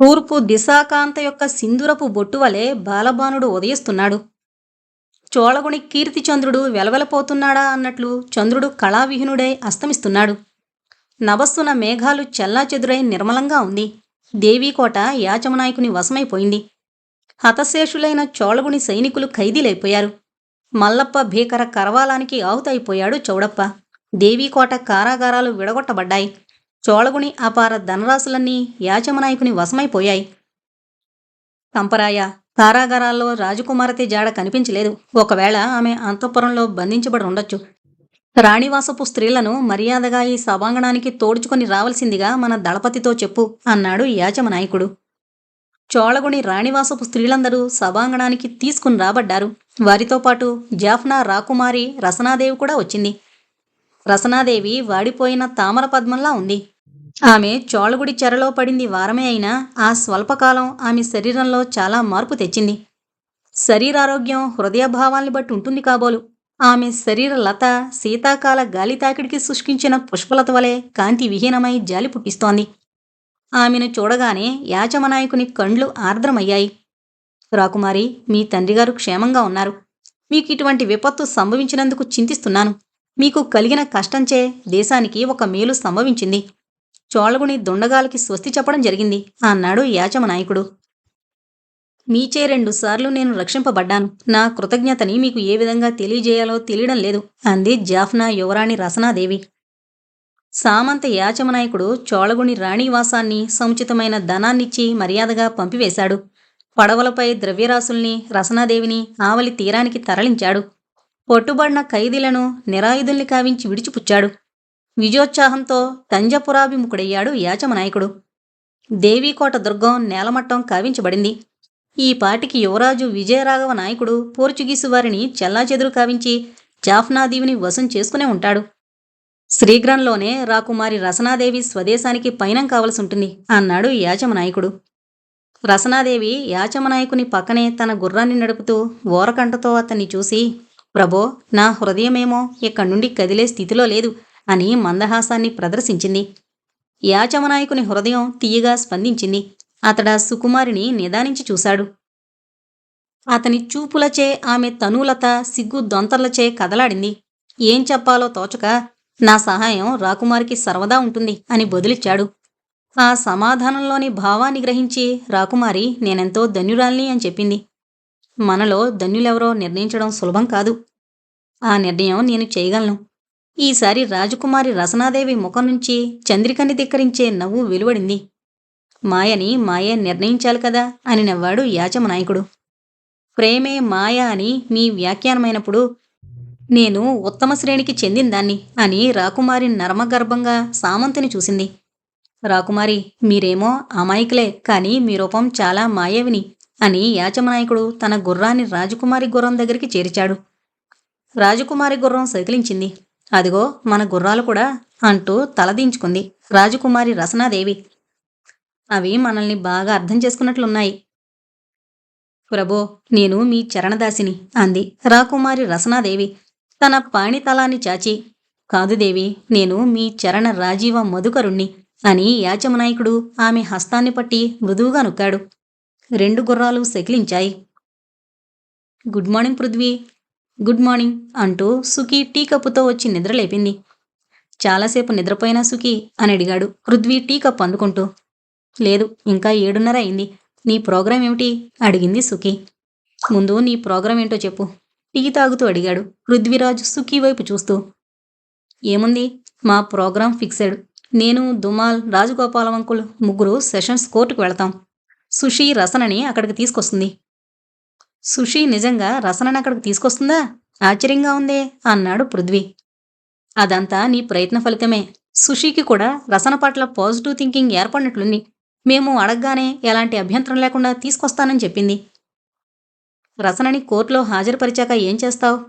తూర్పు దిశాకాంత యొక్క సింధురపు బొట్టువలే బాలబానుడు ఉదయిస్తున్నాడు. చోళగుని కీర్తిచంద్రుడు వెలవెలపోతున్నాడా అన్నట్లు చంద్రుడు కళావిహీనుడై అస్తమిస్తున్నాడు. నభస్సున మేఘాలు చెల్లాచెదురై నిర్మలంగా ఉంది. దేవీకోట యాచమనాయకుని వశమైపోయింది. హతశేషులైన చోళగుని సైనికులు ఖైదీలైపోయారు. మల్లప్ప భీకర కరవాలానికి ఆహుతైపోయాడు చౌడప్ప. దేవీకోట కారాగారాలు విడగొట్టబడ్డాయి. చోళగుని అపార ధనరాశులన్నీ యాచమనాయకుని వశమైపోయాయి. కంపరాయ కారాగారాల్లో రాజకుమారతి జాడ కనిపించలేదు. ఒకవేళ ఆమె అంతఃపురంలో బంధించబడి ఉండొచ్చు. రాణివాసపు స్త్రీలను మర్యాదగా ఈ సభాంగణానికి తోడుచుకొని రావలసిందిగా మన దళపతితో చెప్పు అన్నాడు యాచమనాయకుడు చోళగుని రాణివాసపు స్త్రీలందరూ సభాంగణానికి తీసుకుని రాబడ్డారు. వారితో పాటు జాఫ్నా రాకుమారి రసనాదేవి కూడా వచ్చింది. రసనాదేవి వాడిపోయిన తామర పద్మంలా ఉంది. ఆమె చోళగుడి చెరలో పడింది వారమే అయినా ఆ స్వల్పకాలం ఆమె శరీరంలో చాలా మార్పు తెచ్చింది. శరీరారోగ్యం హృదయభావాల్ని బట్టి ఉంటుంది కాబోలు. ఆమె శరీర లత శీతాకాల గాలి తాకిడికి శుష్కించిన పుష్పలత వలె కాంతి విహీనమై జాలి పుట్టిస్తోంది. ఆమెను చూడగానే యాచమనాయకుని కండ్లు ఆర్ద్రమయ్యాయి. రాకుమారి మీ తండ్రిగారు క్షేమంగా ఉన్నారు. మీకు ఇటువంటి విపత్తు సంభవించినందుకు చింతిస్తున్నాను. మీకు కలిగిన కష్టంచే దేశానికి ఒక మేలు సంభవించింది. చోళగుని దుండగాలకి స్వస్తి చెప్పడం జరిగింది అన్నాడు యాచమనాయకుడు మీచే రెండుసార్లు నేను రక్షింపబడ్డాను. నా కృతజ్ఞతని మీకు ఏ విధంగా తెలియజేయాలో తెలియడం లేదు అంది జాఫ్నా యువరాణి రసనాదేవి. సామంత యాచమనాయకుడు చోళగుని రాణివాసాన్ని సముచితమైన ధనాన్నిచ్చి మర్యాదగా పంపివేశాడు. పడవలపై ద్రవ్యరాశుల్ని రసనాదేవిని ఆవలి తీరానికి తరలించాడు. పట్టుబడిన ఖైదీలను నిరాయుధుల్ని కావించి విడిచిపుచ్చాడు. విజయోత్సాహంతో తంజపురాభిముఖుడయ్యాడు యాచమనాయకుడు దేవీకోట దుర్గం నేలమట్టం కావించబడింది. ఈ పాటికి యువరాజు విజయరాఘవ నాయకుడు పోర్చుగీసు వారిని చెల్లాచెదురు కావించి జాఫ్నాదీవిని వశం చేసుకునే ఉంటాడు. శ్రీగ్రంలోనే రాకుమారి రసనాదేవి స్వదేశానికి పయనం కావలసి ఉంటుంది అన్నాడు యాచమనాయకుడు రసనాదేవి యాచమనాయకుని పక్కనే తన గుర్రాన్ని నడుపుతూ ఓరకంటతో అతన్ని చూసి ప్రభో నా హృదయమేమో ఇక్కడి నుండి కదిలే స్థితిలో లేదు అని మందహాసాన్ని ప్రదర్శించింది. యాచమనాయకుని హృదయం తీయగా స్పందించింది. అతడా సుకుమారిని నిదానించి చూశాడు. అతని చూపులచే ఆమె తనులత సిగ్గు దొంతర్లచే కదలాడింది. ఏం చెప్పాలో తోచక నా సహాయం రాకుమారికి సర్వదా ఉంటుంది అని బదులిచ్చాడు. ఆ సమాధానంలోని భావాన్ని గ్రహించి రాకుమారి నేనెంతో ధన్యురాల్ని అని చెప్పింది. మనలో ధన్యులెవరో నిర్ణయించడం సులభం కాదు. ఆ నిర్ణయం నేను చేయగలను. ఈసారి రాజకుమారి రసనాదేవి ముఖం నుంచి చంద్రికని ధిక్కరించే నవ్వు వెలువడింది. మాయని మాయే నిర్ణయించాలి కదా అని నవ్వాడు యాచమనాయకుడు ప్రేమే మాయ అని మీ వ్యాఖ్యానమైనప్పుడు నేను ఉత్తమ శ్రేణికి చెందిందాన్ని అని రాకుమారి నర్మగర్భంగా సామంతిని చూసింది. రాకుమారి మీరేమో అమాయకులే కానీ మీ రూపం చాలా మాయవిని. అని యాచమనాయకుడు తన గుర్రాన్ని రాజకుమారి గుర్రం దగ్గరికి చేర్చాడు. రాజకుమారి గుర్రం సైకిలించింది. అదిగో మన గుర్రాలు కూడా అంటూ తలదించుకుంది రాజకుమారి రసనాదేవి. అవి మనల్ని బాగా అర్థం చేసుకున్నట్లున్నాయి. ప్రభో నేను మీ చరణదాసిని అంది రాకుమారి రసనాదేవి. తన పాణితలాన్ని చాచి కాదు దేవి నేను మీ చరణ రాజీవ మధుకరుణ్ణి అని యాచమనాయకుడు ఆమె హస్తాన్ని పట్టి మృదువుగా నొక్కాడు. రెండు గుర్రాలు సెకిలించాయి good morning Prithvi. Good morning అంటూ సుఖి టీ కప్పుతో వచ్చి నిద్రలేపింది చాలాసేపు నిద్రపోయినా సుఖి అని అడిగాడు పృథ్వీ టీ కప్ అందుకుంటూ. లేదు ఇంకా ఏడున్నర అయింది. నీ ప్రోగ్రాం ఏమిటి? అడిగింది సుఖి. ముందు నీ ప్రోగ్రాం ఏంటో చెప్పు టీ తాగుతూ అడిగాడు పృథ్వీరాజ్ సుఖి వైపు చూస్తూ. ఏముంది? మా ప్రోగ్రాం ఫిక్సెడ్. నేను దుమాల్ రాజగోపాలం అంకుల్ ముగ్గురు సెషన్స్ కోర్టుకు వెళతాం. సుషి రసనని అక్కడికి తీసుకొస్తుంది. సుషి నిజంగా రసనని అక్కడికి తీసుకొస్తుందా? ఆశ్చర్యంగా ఉందే అన్నాడు పృథ్వీ. అదంతా నీ ప్రయత్న ఫలితమే. సుషికి కూడా రసన పట్ల పాజిటివ్ థింకింగ్ ఏర్పడినట్లుంది. మేము అడగగానే ఎలాంటి అభ్యంతరం లేకుండా తీసుకొస్తానని చెప్పింది. రసనని కోర్టులో హాజరుపరిచాక ఏం చేస్తావు?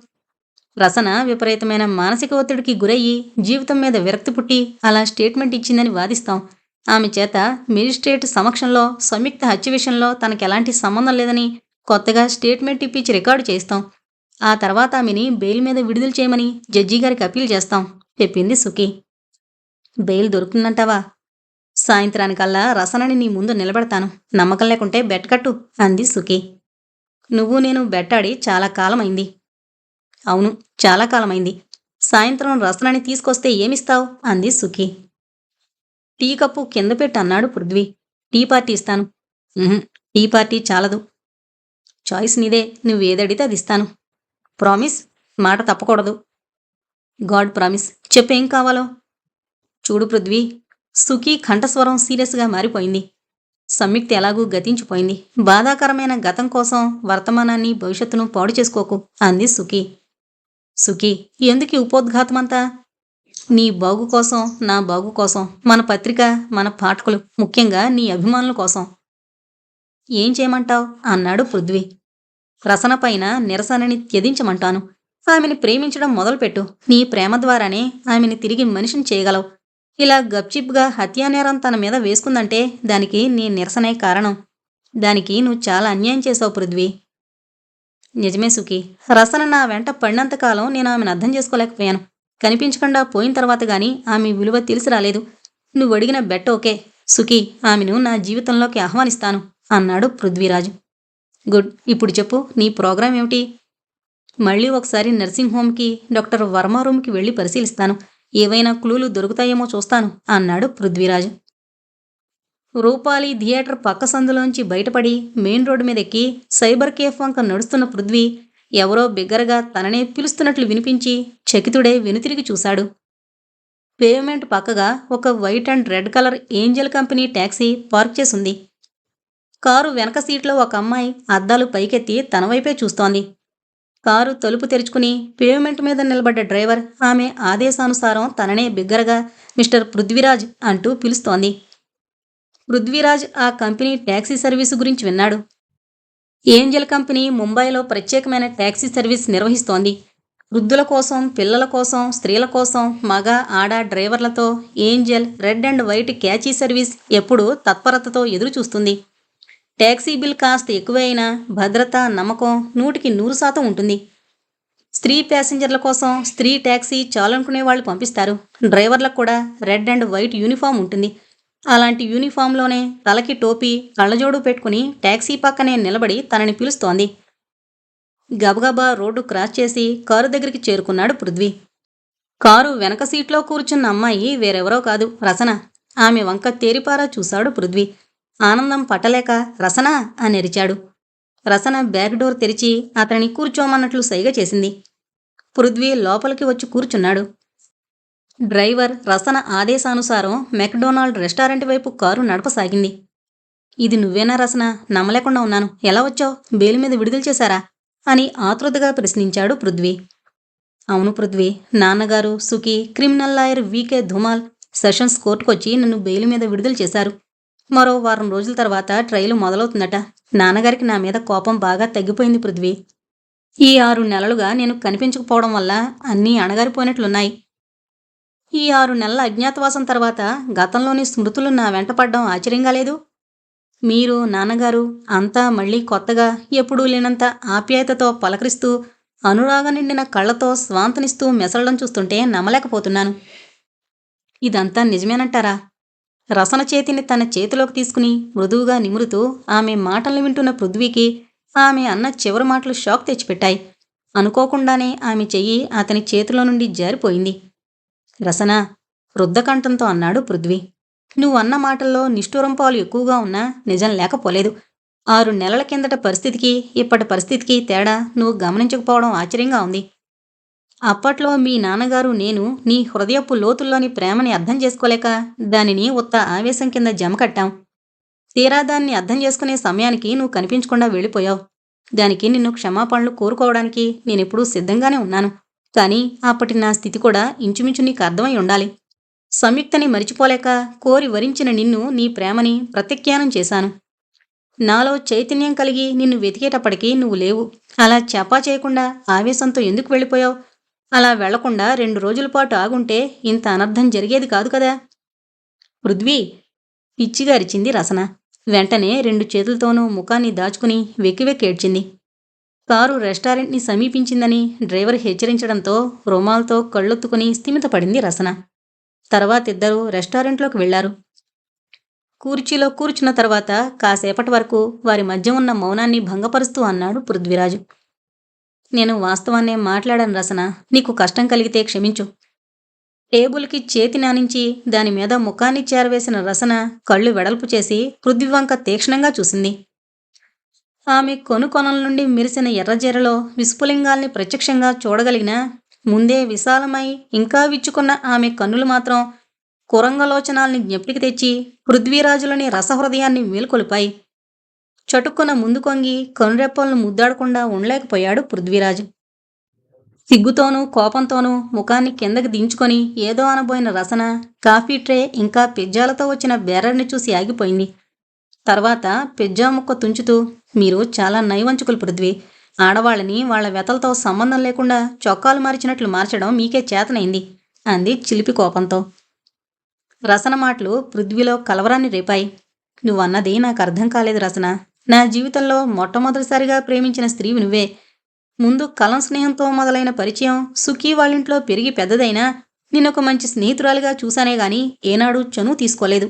రసన విపరీతమైన మానసిక ఒత్తిడికి గురయ్యి జీవితం మీద విరక్తి పుట్టి అలా స్టేట్మెంట్ ఇచ్చిందని వాదిస్తాం. ఆమె చేత మిజిస్ట్రేట్ సమక్షంలో సంయుక్త హత్య విషయంలో తనకు ఎలాంటి సంబంధం లేదని కొత్తగా స్టేట్మెంట్ ఇప్పించి రికార్డు చేస్తాం ఆ తర్వాత ఆమెని బెయిల్ మీద విడుదల చేయమని జడ్జి గారికి అప్పీల్ చేస్తాం చెప్పింది సుఖి. బెయిల్ దొరుకుతుందంటావా? సాయంత్రానికల్లా రసనని నీ ముందు నిలబెడతాను. నమ్మకం లేకుంటే బెట్ కట్టు అంది సుఖి. నువ్వు నేను బెట్టాడి చాలా కాలమైంది. అవును చాలా కాలమైంది. సాయంత్రం రసనని తీసుకొస్తే ఏమిస్తావు? అంది సుఖి. టీ కప్పు కింద పెట్టి అన్నాడు పృథ్వీ. టీ పార్టీ ఇస్తాను. టీ పార్టీ చాలదు. చాయిస్ నీదే నువ్వేదడితే అది ఇస్తాను. ప్రామిస్ మాట తప్పకూడదు. గాడ్ ప్రామిస్ చెప్పేం కావాలో? చూడు పృథ్వీ సుఖీ కంఠస్వరం సీరియస్గా మారిపోయింది. సంయుక్త ఎలాగూ గతించిపోయింది. బాధాకరమైన గతం కోసం వర్తమానాన్ని భవిష్యత్తును పాడు చేసుకోకు అంది సుఖీ. సుఖీ ఎందుకు ఉపోద్ఘాతమంతా? నీ బాగు కోసం నా బాగు కోసం మన పత్రిక మన పాఠకులు ముఖ్యంగా నీ అభిమానుల కోసం. ఏం చేయమంటావు? అన్నాడు పృథ్వీ. రసన పైన నిరసనని త్యజించమంటాను. ఆమెని ప్రేమించడం మొదలుపెట్టు. నీ ప్రేమ ద్వారానే ఆమెని తిరిగి మనిషిని చేయగలవు. ఇలా గప్చిప్గా హత్యానేరం తన మీద వేసుకుందంటే దానికి నీ నిరసనే కారణం. దానికి నువ్వు చాలా అన్యాయం చేసావు పృథ్వీ. నిజమే సుఖి. రసన నా వెంట పడినంతకాలం నేను ఆమెను అర్థం చేసుకోలేకపోయాను. కనిపించకుండా పోయిన తర్వాత గాని ఆమె విలువ తెలిసి రాలేదు. నువ్వు అడిగిన బెట్ట ఓకే. సుఖి ఆమెను నా జీవితంలోకి ఆహ్వానిస్తాను అన్నాడు పృథ్వీరాజు. గుడ్. ఇప్పుడు చెప్పు నీ ప్రోగ్రాం ఏమిటి? మళ్ళీ ఒకసారి నర్సింగ్ హోమ్కి డాక్టర్ వర్మ రూమ్కి వెళ్ళి పరిశీలిస్తాను. ఏవైనా క్లూలు దొరుకుతాయేమో చూస్తాను అన్నాడు పృథ్వీరాజు. రూపాలి థియేటర్ పక్క సందులోంచి బయటపడి మెయిన్ రోడ్డు మీద ఎక్కి సైబర్ కేఫ్ వంక నడుస్తున్న పృథ్వీ ఎవరో బిగ్గరగా తననే పిలుస్తున్నట్లు వినిపించి చకితుడే వెనుతిరిగి చూశాడు. పేమెంట్ పక్కగా ఒక white and red colour Angel company taxi park చేసింది. కారు వెనక సీట్లో ఒక అమ్మాయి అద్దాలు పైకెత్తి తన వైపే చూస్తోంది. కారు తలుపు తెరుచుకుని పేమెంట్ మీద నిలబడ్డ డ్రైవర్ ఆమె ఆదేశానుసారం తననే బిగ్గరగా మిస్టర్ పృథ్వీరాజ్ అంటూ పిలుస్తోంది. పృథ్వీరాజ్ ఆ కంపెనీ ట్యాక్సీ సర్వీసు గురించి విన్నాడు. ఏంజల్ కంపెనీ ముంబైలో ప్రత్యేకమైన ట్యాక్సీ సర్వీస్ నిర్వహిస్తోంది. వృద్ధుల కోసం పిల్లల కోసం స్త్రీల కోసం మగ ఆడ డ్రైవర్లతో Angel red and white catchy service ఎప్పుడూ తత్పరతతో ఎదురు చూస్తుంది ట్యాక్సీ బిల్ కాస్త ఎక్కువైనా భద్రత నమ్మకం నూటికి నూరు శాతం ఉంటుంది. స్త్రీ ప్యాసింజర్ల కోసం స్త్రీ ట్యాక్సీ చాలనుకునే వాళ్ళు పంపిస్తారు. డ్రైవర్లకు కూడా రెడ్ అండ్ వైట్ యూనిఫామ్ ఉంటుంది. అలాంటి యూనిఫామ్లోనే తలకి టోపీ కళ్ళజోడు పెట్టుకుని ట్యాక్సీ పక్కనే నిలబడి తనని పిలుస్తోంది. గబగబా రోడ్డు క్రాస్ చేసి కారు దగ్గరికి చేరుకున్నాడు పృథ్వీ. కారు వెనక సీట్లో కూర్చున్న అమ్మాయి వేరెవరో కాదు రసన. ఆమె వంక తేరిపారా చూశాడు పృథ్వీ. ఆనందం పట్టలేక రసన అని అరిచాడు. రసన బ్యాక్ డోర్ తెరిచి అతనిని కూర్చోమన్నట్లు సైగ చేసింది. పృథ్వీ లోపలికి వచ్చి కూర్చున్నాడు. డ్రైవర్ రసన ఆదేశానుసారం మెక్డొనాల్డ్ రెస్టారెంట్ వైపు కారు నడపసాగింది. ఇది నువ్వేనా రసన? నమ్మలేకుండా ఉన్నాను. ఎలా వచ్చావు? బెయిల్ మీద విడుదల చేశారా? అని ఆతృతగా ప్రశ్నించాడు పృథ్వీ. అవును పృథ్వీ. నాన్నగారు Sukhi criminal lawyer V K Dhumal sessions కోర్టుకొచ్చి నన్ను బెయిల్ మీద విడుదల చేశారు. మరో వారం రోజుల తర్వాత ట్రయల్ మొదలవుతుందట. నాన్నగారికి నా మీద కోపం బాగా తగ్గిపోయింది పృథ్వీ. ఈ ఆరు నెలలుగా నేను కనిపించకపోవడం వల్ల అన్నీ అణగారిపోయినట్లున్నాయి. ఈ ఆరు నెలల అజ్ఞాతవాసం తర్వాత గతంలోని స్మృతులు నా వెంటపడడం ఆశ్చర్యంగా లేదు. మీరు నాన్నగారు అంతా మళ్ళీ కొత్తగా ఎప్పుడూ లేనంత ఆప్యాయతతో పలకరిస్తూ అనురాగ నిండిన కళ్ళతో స్వాంతనిస్తూ మెసలడం చూస్తుంటే నమ్మలేకపోతున్నాను. ఇదంతా నిజమేనంటారా? రసన చేతిని తన చేతిలోకి తీసుకుని మృదువుగా నిమురుతూ ఆమె మాటలు వింటున్న పృథ్వీకి ఆమె అన్న చివరి మాటలు షాక్ తెచ్చిపెట్టాయి. అనుకోకుండానే ఆమె చెయ్యి అతని చేతిలో నుండి జారిపోయింది. రసన రుద్దకంఠంతో అన్నాడు పృథ్వీ. నువ్వు అన్న మాటల్లో నిష్ఠూరం పాలు ఎక్కువగా ఉన్నా నిజం లేకపోలేదు. ఆరు నెలల కిందట పరిస్థితికి ఇప్పటి పరిస్థితికి తేడా నువ్వు గమనించకపోవడం ఆశ్చర్యంగా ఉంది. అప్పట్లో మీ నాన్నగారు నేను నీ హృదయపు లోతుల్లోని ప్రేమని అర్థం చేసుకోలేక దానిని ఉత్త ఆవేశం కింద జమ కట్టాం. తీరా దాన్ని అర్థం చేసుకునే సమయానికి నువ్వు కనిపించకుండా వెళ్ళిపోయావు. దానికి నిన్ను క్షమాపణలు కోరుకోవడానికి నేనెప్పుడూ సిద్ధంగానే ఉన్నాను. కానీ అప్పటి నా స్థితి కూడా ఇంచుమించు నీకు అర్థమై ఉండాలి. సంయుక్తని మరిచిపోలేక కోరి వరించిన నిన్ను నీ ప్రేమని ప్రత్యఖ్యానం చేశాను. నాలో చైతన్యం కలిగి నిన్ను వెతికేటప్పటికీ నువ్వు లేవు. అలా చెప్పా చేయకుండా ఆవేశంతో ఎందుకు వెళ్ళిపోయావు? అలా వెళ్ళకుండా రెండు రోజుల పాటు ఆగుంటే ఇంత అనర్థం జరిగేది కాదు కదా? పృథ్వీ! పిచ్చిగా అరిచింది రసన. వెంటనే రెండు చేతులతోనూ ముఖాన్ని దాచుకుని వెక్కి వెక్కి ఏడ్చింది. కారు రెస్టారెంట్ని సమీపించిందని డ్రైవర్ హెచ్చరించడంతో రుమాల్తో కళ్ళొత్తుకుని స్థిమితపడింది రసన. తర్వాత ఇద్దరూ రెస్టారెంట్లోకి వెళ్ళారు కూర్చీలో కూర్చున్న తర్వాత కాసేపటి వరకు వారి మధ్య ఉన్న మౌనాన్ని భంగపరుస్తూ అన్నాడు పృథ్వీరాజు. నేను వాస్తవాన్నే మాట్లాడాను రసన. నీకు కష్టం కలిగితే క్షమించు. టేబుల్కి చేతి నానించి దాని మీద ముఖాన్ని చేరవేసిన రసన కళ్ళు వెడల్పు చేసి పృథ్వీవంక తీక్షణంగా చూసింది. ఆమె కొనుకొనల నుండి మెరిసిన ఎర్రజీరలో విస్ఫులింగాల్ని ప్రత్యక్షంగా చూడగలిగిన ముందే విశాలమై ఇంకా విచ్చుకున్న ఆమె కన్నులు మాత్రం కురంగలోచనాల్ని జ్ఞప్తికి తెచ్చి పృథ్వీరాజులోని రసహృదయాన్ని మేల్కొలిపాయి. చటుక్కున ముందు కొంగి కనురెప్పలను ముద్దాడకుండా ఉండలేకపోయాడు పృథ్వీరాజు. సిగ్గుతోనూ కోపంతోనూ ముఖాన్ని కిందకి దించుకొని ఏదో అనబోయిన రసన కాఫీ ట్రే ఇంకా పిజ్జాలతో వచ్చిన బేరర్ని చూసి ఆగిపోయింది. తర్వాత పిజ్జా ముక్క తుంచుతూ మీరు చాలా నైవంచుకులు పృథ్వీ. ఆడవాళ్ళని వాళ్ళ వ్యతలతో సంబంధం లేకుండా చొక్కాలు మార్చినట్లు మార్చడం మీకే చేతనైంది అంది చిలిపి కోపంతో. రసన మాటలు పృథ్వీలో కలవరాన్ని రేపాయి. నువ్వన్నది నాకు అర్థం కాలేదు రసన. నా జీవితంలో మొట్టమొదటిసారిగా ప్రేమించిన స్త్రీవి నువ్వే. ముందు కలం స్నేహంతో మొదలైన పరిచయం సుఖీ వాళ్ళింట్లో పెరిగి పెద్దదైనా నిన్నొక మంచి స్నేహితురాలిగా చూశానే గాని ఏనాడు చనువు తీసుకోలేదు.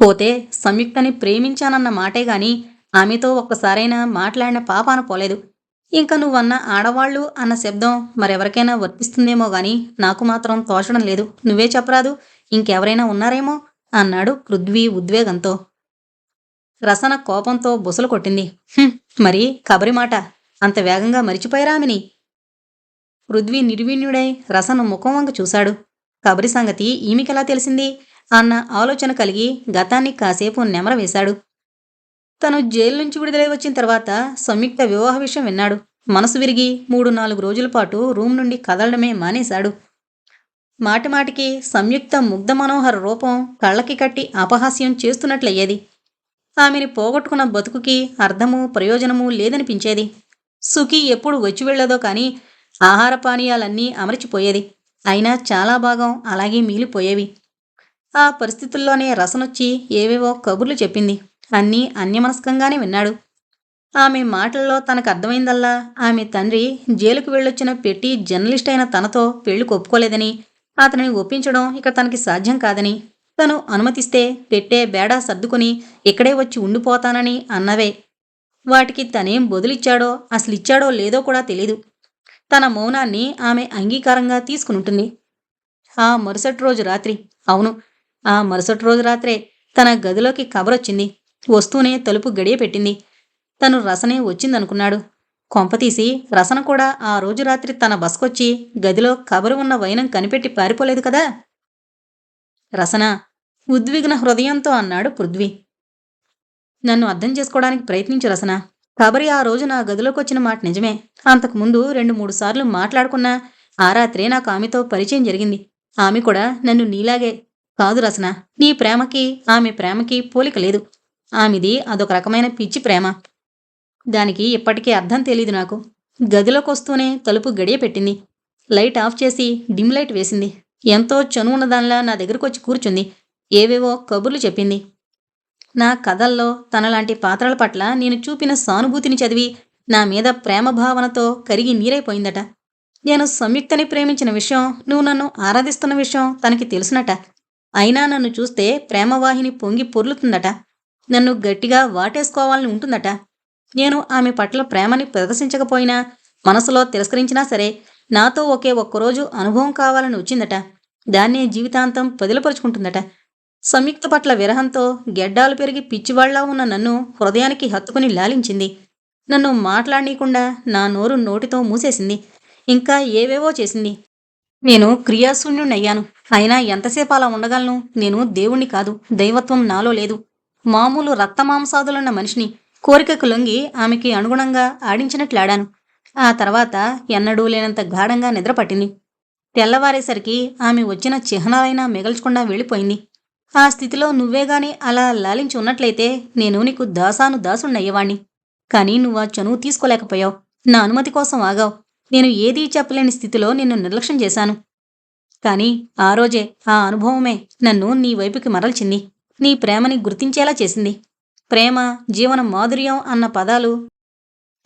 పోతే సంయుక్తని ప్రేమించానన్న మాటే గాని ఆమెతో ఒక్కసారైనా మాట్లాడిన పాపాన పోలేదు. ఇంకా నువ్వన్న ఆడవాళ్ళు అన్న శబ్దం మరెవరికైనా వర్తిస్తుందేమో గాని నాకు మాత్రం తోచడం లేదు. నువ్వే చెప్పరాదు ఇంకెవరైనా ఉన్నారేమో అన్నాడు పృథ్వీ ఉద్వేగంతో. రసన కోపంతో బుసలు కొట్టింది. మరి కబరి మాట. అంత వేగంగా మరిచిపోయారామిని పృథ్వీ నిర్వీణ్యుడై రసన ముఖం వంక చూశాడు. కబరి సంగతి ఈమెకెలా తెలిసింది? అన్న ఆలోచన కలిగి గతాన్ని కాసేపు నెమరవేశాడు. తను జైలు నుంచి విడుదలై వచ్చిన తర్వాత సంయుక్త వివాహ విషయం విన్నాడు. మనసు విరిగి మూడు నాలుగు రోజుల పాటు రూమ్ నుండి కదలడమే మానేశాడు. మాటిమాటికి సంయుక్త ముగ్ధ మనోహర రూపం కళ్ళకి కట్టి అపహాస్యం చేస్తున్నట్లయ్యేది. ఆమెని పోగొట్టుకున్న బతుకుకి అర్థము ప్రయోజనము లేదనిపించేది. సుఖి ఎప్పుడు వచ్చి వెళ్ళదో కానీ ఆహార పానీయాలన్నీ అమర్చిపోయేది. అయినా చాలా భాగం అలాగే మిగిలిపోయేవి. ఆ పరిస్థితుల్లోనే రసనొచ్చి ఏవేవో కబుర్లు చెప్పింది. అన్నీ అన్యమనస్కంగానే విన్నాడు. ఆమె మాటల్లో తనకు అర్థమైందల్లా ఆమె తండ్రి జైలుకు వెళ్ళొచ్చిన పెట్టి జర్నలిస్ట్ అయిన తనతో పెళ్ళి ఒప్పుకోలేదని అతనిని ఒప్పించడం ఇక తనకి సాధ్యం కాదని తను అనుమతిస్తే పెట్టే బేడా సర్దుకుని ఇక్కడే వచ్చి ఉండిపోతానని అన్నవే. వాటికి తనేం బదులిచ్చాడో అసలిచ్చాడో లేదో కూడా తెలీదు. తన మౌనాన్ని ఆమె అంగీకారంగా తీసుకునుంటుంది. ఆ మరుసటి రోజు రాత్రి అవును ఆ మరుసటి రోజు రాత్రే తన గదిలోకి కబరొచ్చింది. వస్తూనే తలుపు గడియ పెట్టింది. తను రసనే వచ్చిందనుకున్నాడు. కొంపతీసి రసన కూడా ఆ రోజు రాత్రి తన బస్కొచ్చి గదిలో కబరు ఉన్న వైనం కనిపెట్టి పారిపోలేదు కదా? రసన ఉద్విగ్న హృదయంతో అన్నాడు పృథ్వీ. నన్ను అర్థం చేసుకోవడానికి ప్రయత్నించు రసన. కబరి ఆ రోజు నా గదిలోకి వచ్చిన మాట నిజమే. అంతకుముందు రెండు మూడు సార్లు మాట్లాడుకున్నా ఆ రాత్రే నాకు ఆమెతో పరిచయం జరిగింది. ఆమె కూడా నన్ను నీలాగే కాదు రసన. నీ ప్రేమకి ఆమె ప్రేమకి పోలిక లేదు. ఆమెది అదొక రకమైన పిచ్చి ప్రేమ. దానికి ఇప్పటికీ అర్థం తెలీదు నాకు. గదిలోకి వస్తూనే తలుపు గడియ పెట్టింది. లైట్ ఆఫ్ చేసి డిమ్ లైట్ వేసింది. ఎంతో చనువున్న దానిలా నా దగ్గరకు వచ్చి కూర్చుంది. ఏవేవో కబుర్లు చెప్పింది. నా కథల్లో తనలాంటి పాత్రల పట్ల నేను చూపిన సానుభూతిని చదివి నా మీద ప్రేమ భావనతో కరిగి నీరైపోయిందట. నేను సంయుక్తని ప్రేమించిన విషయం నువ్వు నన్ను ఆరాధిస్తున్న విషయం తనకి తెలుసునట. అయినా నన్ను చూస్తే ప్రేమవాహిని పొంగి పొర్లుతుందట. నన్ను గట్టిగా వాటేసుకోవాలని ఉంటుందట. నేను ఆమె పట్ల ప్రేమని ప్రదర్శించకపోయినా మనసులో తిరస్కరించినా సరే నాతో ఒకే ఒక్కరోజు అనుభవం కావాలని వచ్చిందట. దాన్నే జీవితాంతం పదిలపరుచుకుంటుందట. సంయుక్త పట్ల విరహంతో గెడ్డాలు పెరిగి పిచ్చివాళ్ళా ఉన్న నన్ను హృదయానికి హత్తుకుని లాలించింది. నన్ను మాట్లాడనీయకుండా నా నోరు నోటితో మూసేసింది. ఇంకా ఏవేవో చేసింది. నేను క్రియాశూన్యుణ్ణయ్యాను. అయినా ఎంతసేపు అలా ఉండగలను? నేను దేవుణ్ణి కాదు. దైవత్వం నాలో లేదు. మామూలు రక్తమాంసాదులున్న మనిషిని కోరికకు లొంగి ఆమెకి అనుగుణంగా ఆడించినట్లాడాను. ఆ తర్వాత ఎన్నడూ లేనంత గాఢంగా నిద్రపట్టింది తెల్లవారేసరికి ఆమె వచ్చిన చిహ్నాలైనా మిగల్చకుండా వెళ్ళిపోయింది. ఆ స్థితిలో నువ్వేగాని అలా లాలించి ఉన్నట్లయితే నేను నీకు దాసాను దాసుండయ్యేవాణ్ణి కానీ నువ్వు ఆ చనువు తీసుకోలేకపోయావు. నా అనుమతి కోసం ఆగావు. నేను ఏదీ చెప్పలేని స్థితిలో నిన్ను నిర్లక్ష్యం చేశాను. కానీ ఆ రోజే ఆ అనుభవమే నన్ను నీ వైపుకి మరల్చింది. నీ ప్రేమని గుర్తించేలా చేసింది. ప్రేమ జీవన మాధుర్యం అన్న పదాలు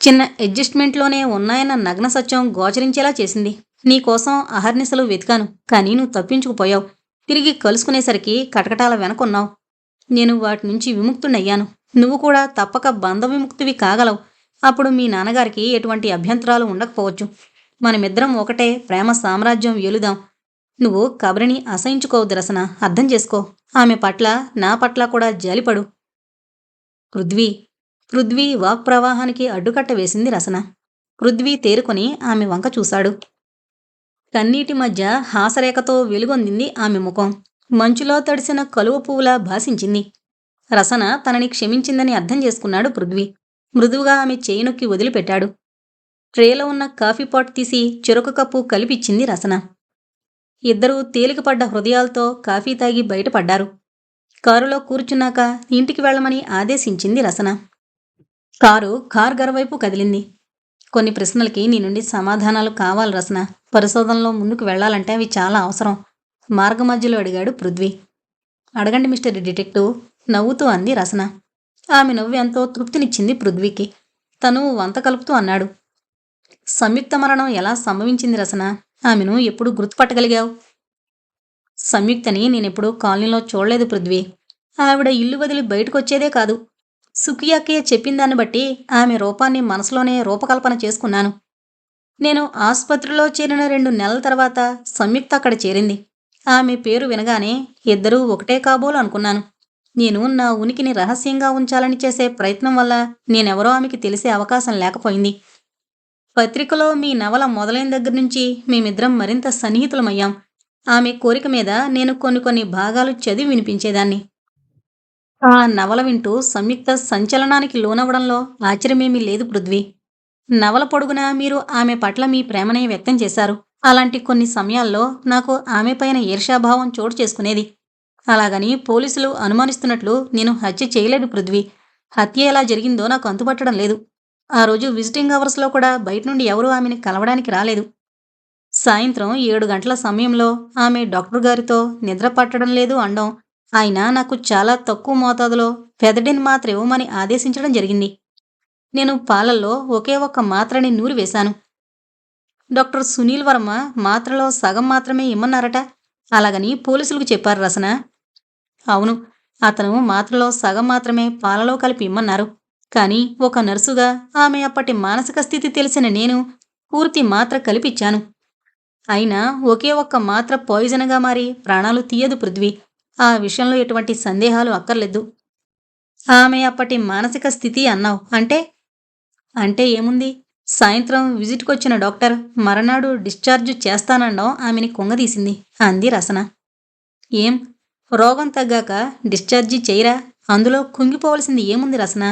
చిన్న అడ్జస్ట్మెంట్లోనే ఉన్నాయన్న నగ్న సత్యం గోచరించేలా చేసింది. నీకోసం అహర్నిశలు వెతికాను కానీ నువ్వు తప్పించుకుపోయావు. తిరిగి కలుసుకునేసరికి కటకటాల వెనకున్నావు. నేను వాటి నుంచి విముక్తుడయ్యాను. నువ్వు కూడా తప్పక బంధ విముక్తివి కాగలవు. అప్పుడు మీ నాన్నగారికి ఎటువంటి అభ్యంతరాలు ఉండకపోవచ్చు. మనమిద్దరం ఒకటే ప్రేమ సామ్రాజ్యం ఎలుదాం నువ్వు కబరిని అసహించుకోవద్దు రసన అర్థం చేసుకో. ఆమె పట్ల నా పట్ల కూడా జాలిపడు. పృథ్వీ పృథ్వీ వాక్ ప్రవాహానికి అడ్డుకట్ట వేసింది రసన. పృథ్వీ తేరుకొని ఆమె వంక చూశాడు. కన్నీటి మధ్య హాసరేఖతో వెలుగొందింది ఆమె ముఖం. మంచులో తడిసిన కలువ పువ్వులా భాసించింది. రసన తనని క్షమించిందని అర్థం చేసుకున్నాడు పృథ్వీ. మృదువుగా ఆమె చేయి నొక్కి వదిలిపెట్టాడు. ట్రేలో ఉన్న కాఫీ పాట్ తీసి చెరొక కప్పు కలిపిచ్చింది రసన. ఇద్దరూ తేలికపడ్డ హృదయాలతో కాఫీ తాగి బయటపడ్డారు. కారులో కూర్చున్నాక ఇంటికి వెళ్ళమని ఆదేశించింది రసన. కారు కార్ గరవైపు కదిలింది. కొన్ని ప్రశ్నలకి నీ నుండి సమాధానాలు కావాలి రసన. పరిశోధనలో ముందుకు వెళ్ళాలంటే అవి చాలా అవసరం. మార్గమధ్యలో అడిగాడు పృథ్వీ. అడగండి మిస్టర్ డిటెక్టివ్ నవ్వుతూ అంది రసన. ఆమె నవ్వు ఎంతో తృప్తినిచ్చింది పృథ్వీకి. తను వంత కలుపుతూ అన్నాడు. సంయుక్త మరణం ఎలా సంభవించింది రసన? ఆమెను ఎప్పుడు గుర్తుపట్టగలిగావు? సంయుక్తని నేనెప్పుడు కాలనీలో చూడలేదు పృథ్వీ. ఆవిడ ఇల్లు వదిలి బయటకొచ్చేదే కాదు. సుఖియాకే చెప్పిన దాన్ని బట్టి ఆమె రూపాన్ని మనసులోనే రూపకల్పన చేసుకున్నాను. నేను ఆసుపత్రిలో చేరిన రెండు నెలల తర్వాత సంయుక్త అక్కడ చేరింది. ఆమె పేరు వినగానే ఇద్దరూ ఒకటే కాబోలు అనుకున్నాను. నేను నా ఉనికిని రహస్యంగా ఉంచాలని చేసే ప్రయత్నం వల్ల నేనెవరో ఆమెకి తెలిసే అవకాశం లేకపోయింది. పత్రికలో మీ నవల మొదలైన దగ్గర నుంచి మేమిద్దరం మరింత సన్నిహితులమయ్యాం. ఆమె కోరిక మీద నేను కొన్ని కొన్ని భాగాలు చదివి వినిపించేదాన్ని. ఆ నవల వింటూ సంయుక్త సంచలనానికి లోనవ్వడంలో ఆశ్చర్యమేమీ లేదు పృథ్వీ. నవల పొడుగున మీరు ఆమె పట్ల మీ ప్రేమనే వ్యక్తం చేశారు. అలాంటి కొన్ని సమయాల్లో నాకు ఆమె పైన ఈర్షాభావం చోటు చేసుకునేది. అలాగని పోలీసులు అనుమానిస్తున్నట్లు నేను హత్య చేయలేదు పృథ్వీ. హత్య ఎలా జరిగిందో నాకు అంతుపట్టడం లేదు. ఆ రోజు విజిటింగ్ అవర్స్లో కూడా బయట నుండి ఎవరూ ఆమెని కలవడానికి రాలేదు. సాయంత్రం ఏడు గంటల సమయంలో ఆమె డాక్టర్ గారితో నిద్ర పట్టడం లేదు అండం. ఆయన నాకు చాలా తక్కువ మోతాదులో పెదడిని మాత్ర ఇవ్వమని ఆదేశించడం జరిగింది. నేను పాలల్లో ఒకే ఒక్క మాత్రని నూరి వేశాను. డాక్టర్ సునీల్ వర్మ మాత్రలో సగం మాత్రమే ఇమ్మన్నారట. అలాగని పోలీసులకు చెప్పారు రసన. అవును అతను మాత్రలో సగం మాత్రమే పాలలో కలిపి ఇమ్మన్నారు. కానీ ఒక నర్సుగా ఆమె అప్పటి మానసిక స్థితి తెలిసిన నేను పూర్తి మాత్ర కలిపిచ్చాను అయినా ఒకే ఒక్క మాత్ర పాయిజన్గా మారి ప్రాణాలు తీయదు పృథ్వీ. ఆ విషయంలో ఎటువంటి సందేహాలు అక్కర్లేదు. ఆమె అప్పటి మానసిక స్థితి అన్నావు అంటే? అంటే ఏముంది? సాయంత్రం విజిట్కొచ్చిన డాక్టర్ మరనాడు డిశ్చార్జ్ చేస్తానండం ఆమెని కుంగదీసింది అంది రసన. ఏం? రోగం తగ్గాక డిశ్చార్జి చేయరా? అందులో కుంగిపోవలసింది ఏముంది రసన?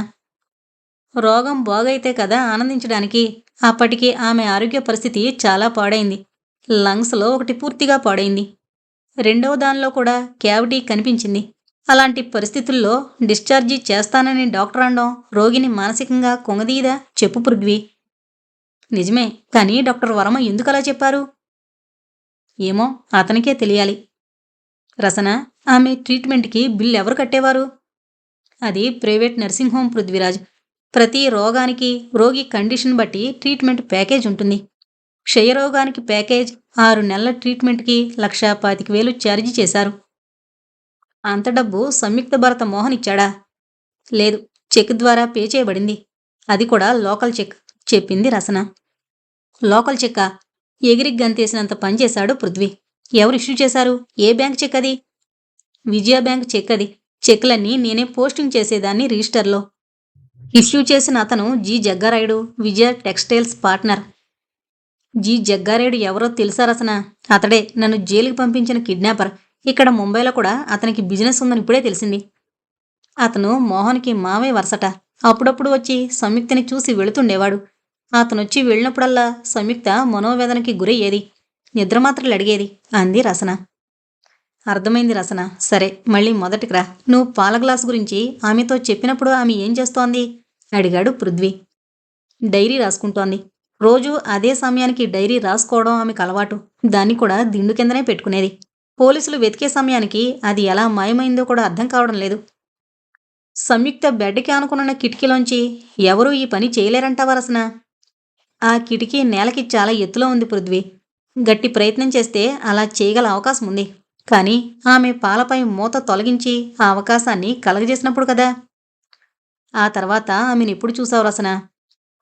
రోగం బాగైతే కదా ఆనందించడానికి? అప్పటికి ఆమె ఆరోగ్య పరిస్థితి చాలా పాడైంది. లంగ్స్లో ఒకటి పూర్తిగా పాడైంది. రెండవ దానిలో కూడా క్యావిటీ కనిపించింది. అలాంటి పరిస్థితుల్లో డిశ్చార్జి చేస్తానని డాక్టర్ అనడం రోగిని మానసికంగా కొంగదీదా చెప్పు పృథ్వీ. నిజమే కానీ డాక్టర్ వర్మ అలా చెప్పారు? ఏమో అతనికే తెలియాలి. రసన ఆమె ట్రీట్మెంట్కి బిల్ ఎవరు కట్టేవారు? అది ప్రైవేట్ నర్సింగ్ హోమ్ పృథ్వీరాజ్. ప్రతి రోగానికి రోగి కండిషన్ బట్టి ట్రీట్మెంట్ ప్యాకేజ్ ఉంటుంది. క్షయరోగానికి ప్యాకేజ్ ఆరు నెలల ట్రీట్మెంట్కి లక్షా పాతిక వేలు ఛార్జీ చేశారు. అంత డబ్బు సంయుక్త భరత మోహన్ ఇచ్చాడా? లేదు చెక్ ద్వారా పే చేయబడింది. అది కూడా లోకల్ చెక్ చెప్పింది రసన. లోకల్ చెక్కా? ఎగిరి గంతేసినంత పనిచేశాడు పృథ్వీ. ఎవరు ఇష్యూ చేశారు? ఏ బ్యాంక్ చెక్ అది? విజయ బ్యాంక్ చెక్ అది. చెక్లన్నీ నేనే పోస్టింగ్ చేసేదాన్ని రిజిస్టర్లో. ఇష్యూ చేసిన అతను G Jaggarayudu Vijaya textiles partner. G Jaggarayudu ఎవరో తెలుసా రసన అతడే నన్ను జైలుకి పంపించిన కిడ్నాపర్. ఇక్కడ ముంబైలో కూడా అతనికి బిజినెస్ ఉందని ఇప్పుడే తెలిసింది. అతను మోహన్కి మావే వరసట. అప్పుడప్పుడు వచ్చి సంయుక్తని చూసి వెళుతుండేవాడు. అతనొచ్చి వెళ్ళినప్పుడల్లా సంయుక్త మనోవేదనకి గురయ్యేది. నిద్రమాత్రలు అడిగేది. అంది రసన అర్థమైంది రసన సరే మళ్ళీ మొదటికి రా. నువ్వు పాల గ్లాస్ గురించి ఆమెతో చెప్పినప్పుడు ఆమె ఏం చేస్తోంది? అడిగాడు పృథ్వీ. డైరీ రాసుకుంటోంది. రోజు అదే సమయానికి డైరీ రాసుకోవడం ఆమెకు అలవాటు. దాన్ని కూడా దిండు కిందనే పెట్టుకునేది. పోలీసులు వెతికే సమయానికి అది ఎలా మాయమైందో కూడా అర్థం కావడం లేదు. సంయుక్త బెడ్కి ఆనుకున్న కిటికీలోంచి ఎవరూ ఈ పని చేయలేరంటావా రసన? ఆ కిటికీ నేలకి చాలా ఎత్తులో ఉంది పృథ్వీ. గట్టి ప్రయత్నం చేస్తే అలా చేయగల అవకాశం ఉంది. కానీ ఆమె పాలపై మూత తొలగించి ఆ అవకాశాన్ని కలగజేసినప్పుడు కదా? ఆ తర్వాత ఆమెను ఎప్పుడు చూసావు రసన?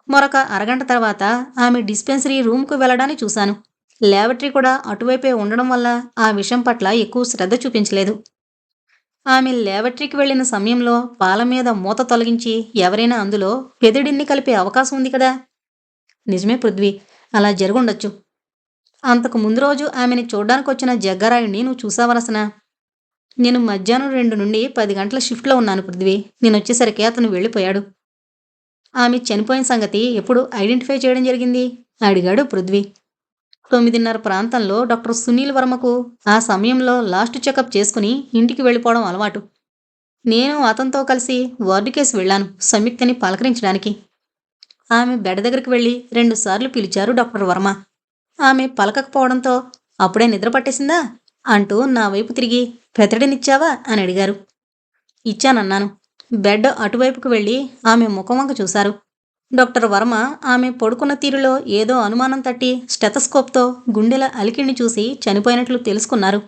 మరొక అరగంట తర్వాత ఆమె డిస్పెన్సరీ రూమ్కు వెళ్ళడాన్ని చూశాను. ల్యాబరేటరీ కూడా అటువైపే ఉండడం వల్ల ఆ విషయం పట్ల ఎక్కువ శ్రద్ధ చూపించలేదు. ఆమె ల్యాబరేటరీకి వెళ్ళిన సమయంలో పాల మీద మూత తొలగించి ఎవరైనా అందులో పెదిడిన్ని కలిపే అవకాశం ఉంది కదా? నిజమే పృథ్వీ అలా జరుగుండొచ్చు. అంతకు ముందు రోజు ఆమెని చూడ్డానికి వచ్చిన జగ్గారాయుడిని నువ్వు చూసావరసనా నేను మధ్యాహ్నం రెండు నుండి పది గంటల షిఫ్ట్లో ఉన్నాను పృథ్వీ. నేను వచ్చేసరికి అతను వెళ్ళిపోయాడు. ఆమె చనిపోయిన సంగతి ఎప్పుడు ఐడెంటిఫై చేయడం జరిగింది? అడిగాడు పృథ్వీ. తొమ్మిదిన్నర ప్రాంతంలో డాక్టర్ సునీల్ వర్మకు ఆ సమయంలో లాస్ట్ చెకప్ చేసుకుని ఇంటికి వెళ్ళిపోవడం అలవాటు. నేను అతనితో కలిసి వార్డు కేసు వెళ్ళాను సంయుక్తని పలకరించడానికి. ఆమె బెడ్ దగ్గరికి వెళ్ళి రెండుసార్లు పిలిచారు డాక్టర్ వర్మ. ఆమె పలకకపోవడంతో అప్పుడే నిద్ర పట్టేసిందా? అంటూ నా వైపు తిరిగి పెతడినిచ్చావా అని అడిగారు. ఇచ్చానన్నాను. బెడ్ అటువైపుకు వెళ్ళి ఆమె ముఖం వంక చూశారు. డాక్టర్ వర్మ ఆమె పడుకున్న తీరులో ఏదో అనుమానం తట్టి స్టెతస్కోప్తో గుండెల అలికిడిని చూసి చనిపోయినట్లు తెలుసుకున్నారు.